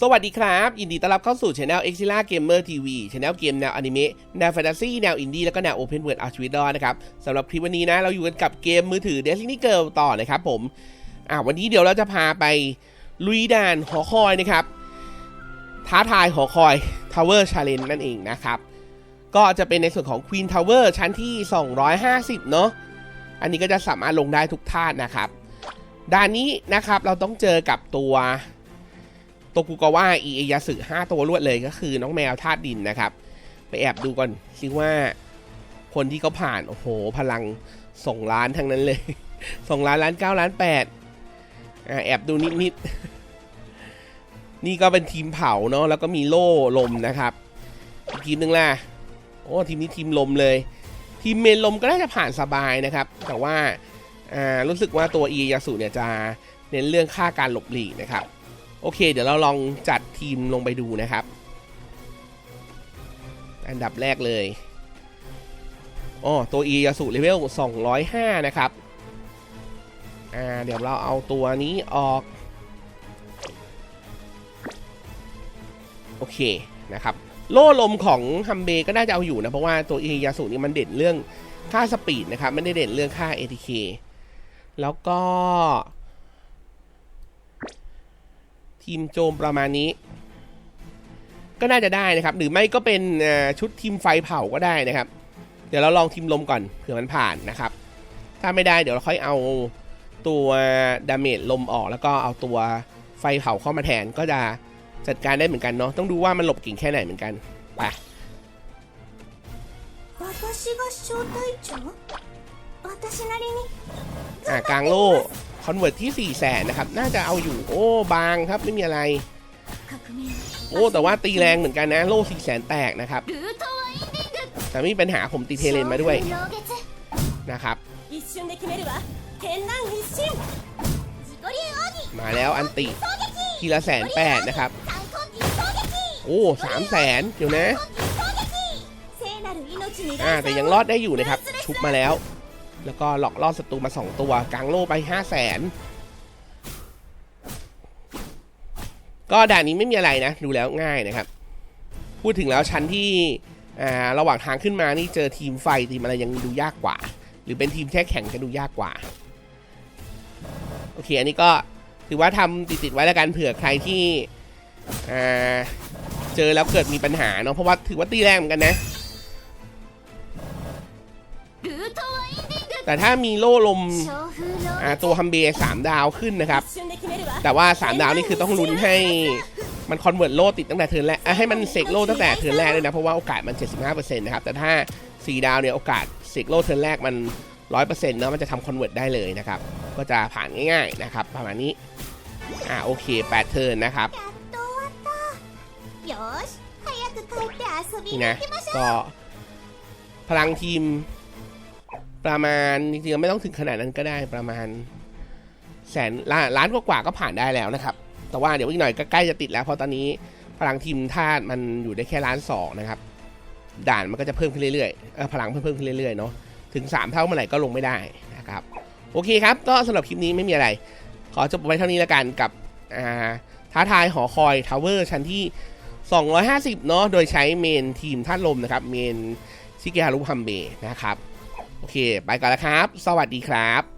สวัสดีครับ ยินดีต้อนรับเข้าสู่ช anel e x i l a Gamer TV ช anel เกมแนวอนิเมะแนวแฟนตาซีแนวอินดี้แล้วก็แนว Open World เอาชีวิตรอนะครับสำหรับคลิปวันนี้นะ เราอยู่กันกับเกมมือถือ Destiny Girl ต่อนะครับผมอ่าวันนี้เดี๋ยวเราจะพาไปลุยด่านหอคอยนะครับ ท้าทายหอคอย Tower Challenge นั่นเองนะครับ ก็จะเป็นในส่วนของ Queen Tower ชั้นที่ 250 เนาะอันนี้ก็จะสามารถลงได้ทุกท่านนะครับด่านนี้นะครับเราต้องเจอกับตัว โตกุกาวะอีเอยาสึ5ตัวรวดเลยก็คือน้องแมวธาตุดินนะครับ ไปแอบดูก่อนซิว่าคนที่เขาผ่าน โอ้โห พลังส่งล้านทั้งนั้นเลยส่งล้านล้านเก้าล้านแปดแอบดูนิดนิดๆนี่ก็เป็นทีมเผาเนาะแล้วก็มีโล่ลมนะครับทีมหนึ่งล่ะโอ้ทีมนี้ทีมลมเลย ทีมเมนลมก็น่าจะผ่านสบายนะครับ แต่ว่ารู้สึกว่าตัวเอยาสุเนี่ยจะเน้นเรื่องค่าการหลบหลีกนะครับ โอเค เดี๋ยวเราลองจัดทีมลงไปดูนะครับ อันดับแรกเลยอ๋อตัว e ยาสุเลเวล 205 นะครับ อ่า เดี๋ยวเราเอาตัวนี้ออก โอเค นะครับ โล่ลมของฮัมเบก็น่าจะเอาอยู่นะ เพราะว่าตัว e ยาสุนี่มันเด่นเรื่องค่าสปีดนะครับ ไม่ได้เด่นเรื่องค่า ATK แล้วก็ ทีมโจมประมาณนี้ ก็น่าจะได้นะครับ หรือไม่ก็เป็นชุดทีมไฟเผาก็ได้นะครับ เดี๋ยวเราลองทีมลมก่อนเผื่อมันผ่านนะครับ ถ้าไม่ได้เดี๋ยวเราค่อยเอาตัวดาเมจลมออก แล้วก็เอาตัวไฟเผาเข้ามาแทนก็จะจัดการได้เหมือนกันเนาะต้องดูว่ามันหลบกิ่งแค่ไหนเหมือนกันไปอ่กลางโล่ คอนเวิร์ตที่4แสนนะครับ น่าจะเอาอยู่ โอ้ บางครับ ไม่มีอะไร โอ้ แต่ว่าตีแรงเหมือนกันนะ โล่4แสนแตกนะครับ แต่ไม่มีปัญหาผมตีเทเลนมาด้วยนะครับ มาแล้วอันติทีละแสนแปดนะครับ โอ้สามแสนเดี๋ยวนะ อ่า แต่ยังรอดได้อยู่นะครับ ชุบมาแล้ว แล้วก็หลอกล่อศัตรูมา 2 ตัวกลางโล่ไป 5 0 0แสนก็ด่านนี้ไม่มีอะไรนะ ดูแล้วง่ายนะครับ พูดถึงแล้วชั้นที่ระหว่างทางขึ้นมานี่เจอทีมไฟทีมอะไรยังดูยากกว่า หรือเป็นทีมแค่แข่งจะดูยากกว่า โอเค อันนี้ก็ถือว่าทำติดๆไว้แล้วกันเผื่อใครที่เจอแล้วเกิดมีปัญหาเนาะเพราะว่าถือว่าตีแรงเหมือนกันนะ แต่ถ้ามีโล่ลมตัวฮัมเบย์สามดาวขึ้นนะครับ แต่ว่าสามดาวนี่คือต้องลุ้นให้มันคอนเวิร์ตโล่ติดตั้งแต่เทินแรกให้มันเสกโล่ตั้งแต่เทินแรกเลยนะเพราะว่าโอกาสมัน 75%นะครับแต่ถ้า 4 ดาวเนี่ยโอกาสเสกโล่เทินแรกมัน 100%เนาะมันจะทำคอนเวิร์ตได้เลยนะครับก็จะผ่านง่ายๆนะครับประมาณนี้อ่าโอเค8เทินนะครับนี่นะก็พลังทีม ประมาณจริงๆไม่ต้องถึงขนาดนั้นก็ได้ประมาณแสนล้านล้านกว่าก็ผ่านได้แล้วนะครับ แต่ว่าเดี๋ยวอีกหน่อยก็ใกล้จะติดแล้วเพราะตอนนี้พลังทีมธาตุมันอยู่ได้แค่ล้านสองนะครับ ด่านมันก็จะเพิ่มขึ้นเรื่อยๆพลังเพิ่มขึ้นเรื่อยๆเนาะถึง 3 เท่าเมื่อไหร่ก็ลงไม่ได้นะครับ โอเคครับ ก็สำหรับคลิปนี้ไม่มีอะไร ขอจบไว้เท่านี้แล้วกันกับท้าทายหอคอยทาวเวอร์ชั้นที่ 250 เนาะโดยใช้เมนทีมธาตุลมนะครับเมนชิเกฮารุฮัมเบนะครับ โอเค ไปก่อนแล้วครับ สวัสดีครับ